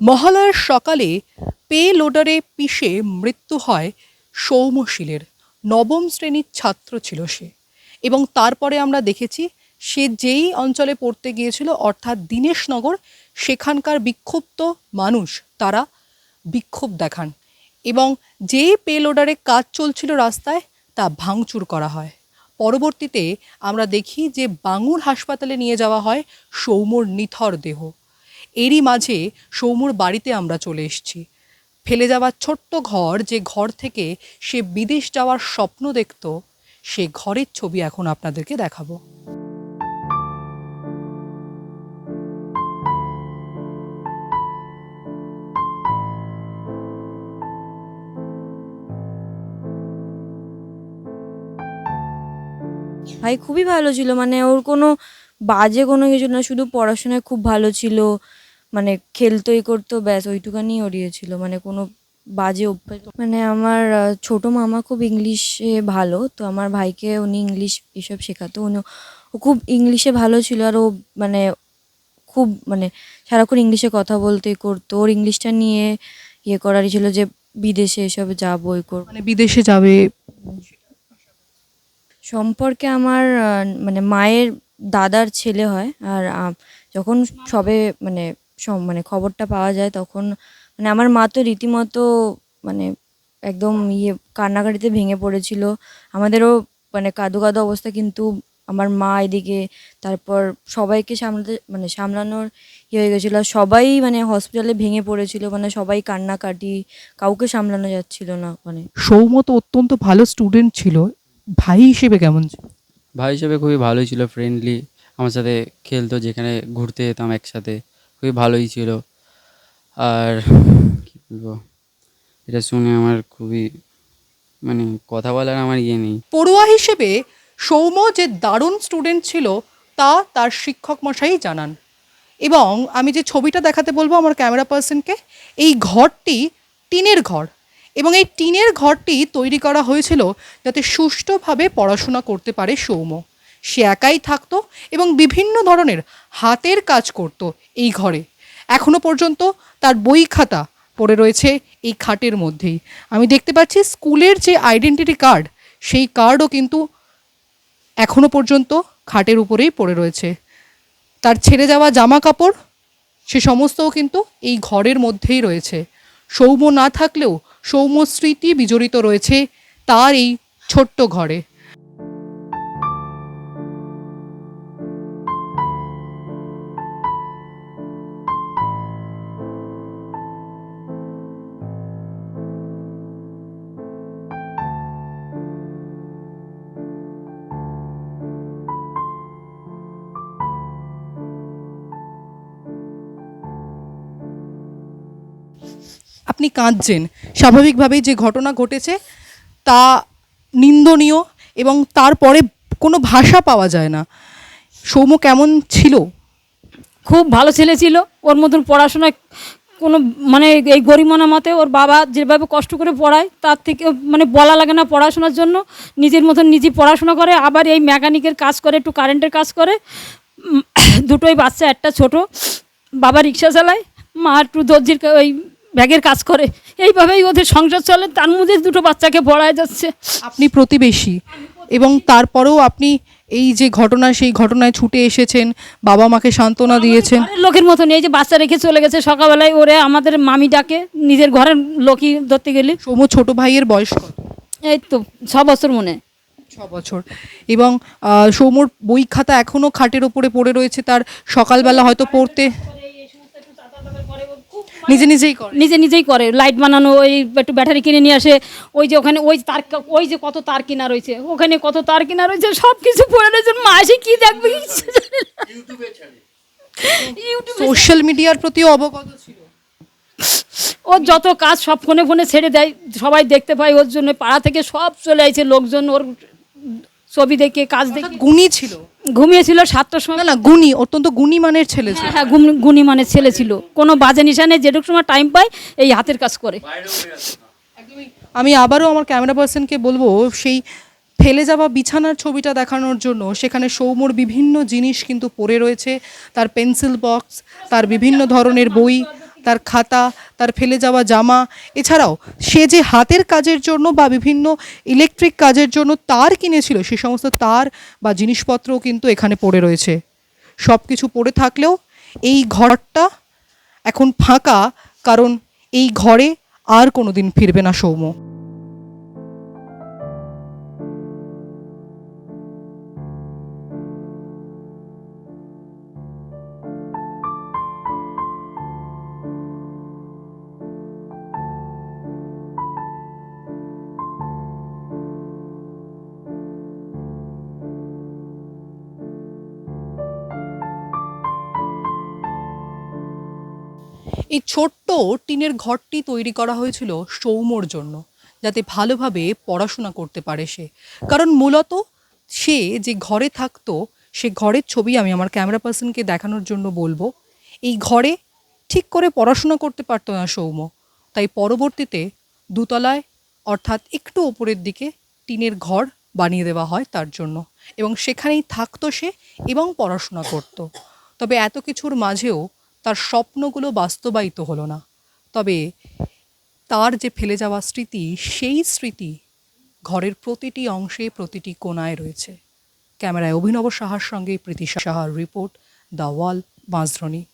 মহালয়ার সকালে পে লোডারে পিষে মৃত্যু হয় সৌমশীলের নবম শ্রেণির ছাত্র ছিল সে। এবং তারপরে আমরা দেখেছি সে যেই অঞ্চলে পড়তে গিয়েছিল, অর্থাৎ দীনেশনগর, সেখানকার বিক্ষুব্ধ মানুষ তারা বিক্ষোভ দেখান এবং যেই পে লোডারে কাজ চলছিল রাস্তায় তা ভাঙচুর করা হয়। পরবর্তীতে আমরা দেখি যে বাঙুর হাসপাতালে নিয়ে যাওয়া হয় সৌম্যর নিথর দেহ। এরই মাঝে সৌমুর বাড়িতে আমরা চলে এসেছি। ফেলে যাওয়া ছোট্ট ঘর যে ঘর থেকে সে বিদেশ যাওয়ার স্বপ্ন দেখত, সে ঘরের ছবি এখন আপনাদেরকে দেখাবো। ভাই, খুবই ভালো ছিল। মানে ওর কোনো বাজে কোনো কিছু না শুধু পড়াশোনায় খুব ভালো ছিল মানে খেলতো ই করতো ব্যাস ওইটুকানি ওরিয়ে ছিল মানে কোনো বাজে অভ্যাস মানে আমার ছোট মামা খুব ইংলিশে ভালো তো আমার ভাইকে উনি ইংলিশ এসব শেখাতো উনি ও খুব ইংলিশে ভালো ছিল আর ও মানে খুব মানে সারাক্ষণ ইংলিশে কথা বলতে করতো ওর ইংলিশটা নিয়ে ইয়ে করারই ছিল যে বিদেশে এসব যাব ওই করব মানে বিদেশে যাবে? সম্পর্কে আমার মানে মায়ের দাদার ছেলে হয় আর যখন সবে মানে মানে খবরটা পাওয়া যায় তখন মানে আমার মা তো রীতিমতো মানে একদম ইয়ে কান্নাকাটিতে ভেঙে পড়েছিল। আমাদেরও মানে কাদো কাদো অবস্থা কিন্তু আমার মা এদিকে তারপর সবাইকে সামলাতে মানে সামলানোর ইয়ে হয়ে গেছিল। সবাই মানে হসপিটালে ভেঙে পড়েছিল মানে সবাই কান্নাকাটি, কাউকে সামলানো যাচ্ছিল না মানে। সৌম্য তো অত্যন্ত ভালো স্টুডেন্ট ছিল। ভাই হিসেবে কেমন ছিল? ভাই হিসেবে খুবই ভালোই ছিল ফ্রেন্ডলি আমার সাথে খেলতো, যেখানে ঘুরতে যেতাম একসাথে, খুবই ভালোই ছিল। আর কী বলব, এটা শুনে আমার খুবই মানে কথা বলার আমার ইয়ে নেই। পড়ুয়া হিসেবে সৌম্য যে দারুণ স্টুডেন্ট ছিল, তা তার শিক্ষক মশাই জানান। এবং আমি যে ছবিটা দেখাতে বলব আমার ক্যামেরা পার্সনকে এই ঘরটি টিনের ঘর। এবং এই টিনের ঘরটি তৈরি করা হয়েছিল যাতে সুষ্ঠুভাবে পড়াশোনা করতে পারে সৌম্য। সে একাই থাকতো এবং বিভিন্ন ধরনের হাতের কাজ করত এই ঘরে। এখনও পর্যন্ত তার বই খাতা পড়ে রয়েছে এই খাটের মধ্যেই। আমি দেখতে পাচ্ছি স্কুলের যে আইডেন্টিটি কার্ড, সেই কার্ডও কিন্তু এখনও পর্যন্ত খাটের উপরেই পড়ে রয়েছে। তার ছেড়ে যাওয়া জামা কাপড় সে সমস্তও কিন্তু এই ঘরের মধ্যেই রয়েছে। সৌম্য না থাকলেও সৌম্য স্মৃতি বিজড়িত রয়েছে তার এই ছোট্ট ঘরে। আপনি কাঁদছেন। স্বাভাবিকভাবেই যে ঘটনা ঘটেছে তা নিন্দনীয় এবং তারপরে কোনো ভাষা পাওয়া যায় না। সৌম্য কেমন ছিল? খুব ভালো ছেলে ছিল। ওর মতন পড়াশোনায় কোনো মানে এই গরিমনা মতে ওর বাবা যেভাবে কষ্ট করে পড়ায়, তার থেকে মানে বলা লাগে না পড়াশোনার জন্য। নিজের মতন নিজে পড়াশোনা করে, আবার এই মেকানিকের কাজ করে, একটু কারেন্টের কাজ করে। দুটোই বাচ্চা, একটা ছোট। বাবা রিক্সা চালায়, মা একটু দর্জির ওই ব্যাগের কাজ করে। এইভাবেই ওদের সংসার চলে। তার মধ্যে দুটো বাচ্চাকে পড়ায় যাচ্ছে। আপনি প্রতিবেশী এবং তারপরেও আপনি এই যে ঘটনা সেই ঘটনায় ছুটে এসেছেন বাবা মাকে সান্ত্বনা দিয়েছেন। লোকের মতন এই যে বাচ্চা রেখে চলে গেছে সকালবেলায় ওরে আমাদের মামি ডাকে নিজের ঘরের লোকই ধরতে গেলে। সৌম্য ছোট ভাইয়ের বয়স কত? এই তো ছ বছর মনে। ছ বছর। এবং আহ, সৌম্যর বই খাতা এখনও খাটের ওপরে পড়ে রয়েছে। তার সকালবেলা হয়তো পড়তে নিজে নিজেই করে। নিজে নিজেই করে। লাইট বানানো ওই একটু ব্যাটারি কিনে নিয়ে আসে ওই যে ওখানে ওই তার ওই যে কত তার কিনা রয়েছে ওখানে কত তার কিনা রয়েছে সব কিছু পড়ে রয়েছে। মা এসে কি দেখবে। সোশ্যাল মিডিয়ার প্রতি অবগত ছিল। ওর যত কাজ সব ফোনে ফোনে ছেড়ে দেয় সবাই দেখতে পায় ওর জন্য পাড়া থেকে সব চলে আসছে লোকজন ওর ছবি দেখে কাজ দেখে। গুণী ছিল। ঘুমিয়েছিল সাতটার সময়। না গুণী অত্যন্ত গুণী মানের ছেলে ছিল। হ্যাঁ গুণী মানে ছেলে ছিল। কোনো বাজে নিশানে যেটুকু সময় টাইম পায় এই হাতের কাজ করে। আমি আবারও আমার ক্যামেরা পার্সনকে বলব সেই ফেলে যাওয়া বিছানার ছবিটা দেখানোর জন্য সেখানে সৌম্যর বিভিন্ন জিনিস কিন্তু পড়ে রয়েছে। তার পেন্সিল বক্স তার বিভিন্ন ধরনের বই তার খাতা, তার ফেলে যাওয়া জামা। এছাড়াও সে যে হাতের কাজের জন্য বা বিভিন্ন ইলেকট্রিক কাজের জন্য তার কিনেছিল, সে সমস্ত তার বা জিনিসপত্রও কিন্তু এখানে পড়ে রয়েছে। সব কিছু পড়ে থাকলেও এই ঘরটা এখন ফাঁকা, কারণ এই ঘরে আর কোনোদিন ফিরবে না সৌম্য। এই ছোট্ট টিনের ঘরটি তৈরি করা হয়েছিল সৌম্যর জন্য, যাতে ভালোভাবে পড়াশোনা করতে পারে সে। কারণ মূলত সে যে ঘরে থাকতো, সে ঘরের ছবি আমি আমার ক্যামেরা পার্সনকে দেখানোর জন্য বলব। এই ঘরে ঠিক করে পড়াশোনা করতে পারতো না সৌম্য। তাই পরবর্তীতে দুতলায়, অর্থাৎ একটু ওপরের দিকে, টিনের ঘর বানিয়ে দেওয়া হয় তার জন্য। এবং সেখানেই থাকতো সে এবং পড়াশোনা করত। তবে এত কিছুর মাঝেও তার স্বপ্নগুলো বাস্তবায়িত হলো না। তবে তার যে ফেলে যাওয়া স্মৃতি, সেই স্মৃতি ঘরের প্রতিটি অংশে প্রতিটি কোনায় রয়েছে। ক্যামেরায় অভিনব সাহার সঙ্গে প্রীতি সাহার রিপোর্ট, দ্য ওয়াল বাঁশধ্বনি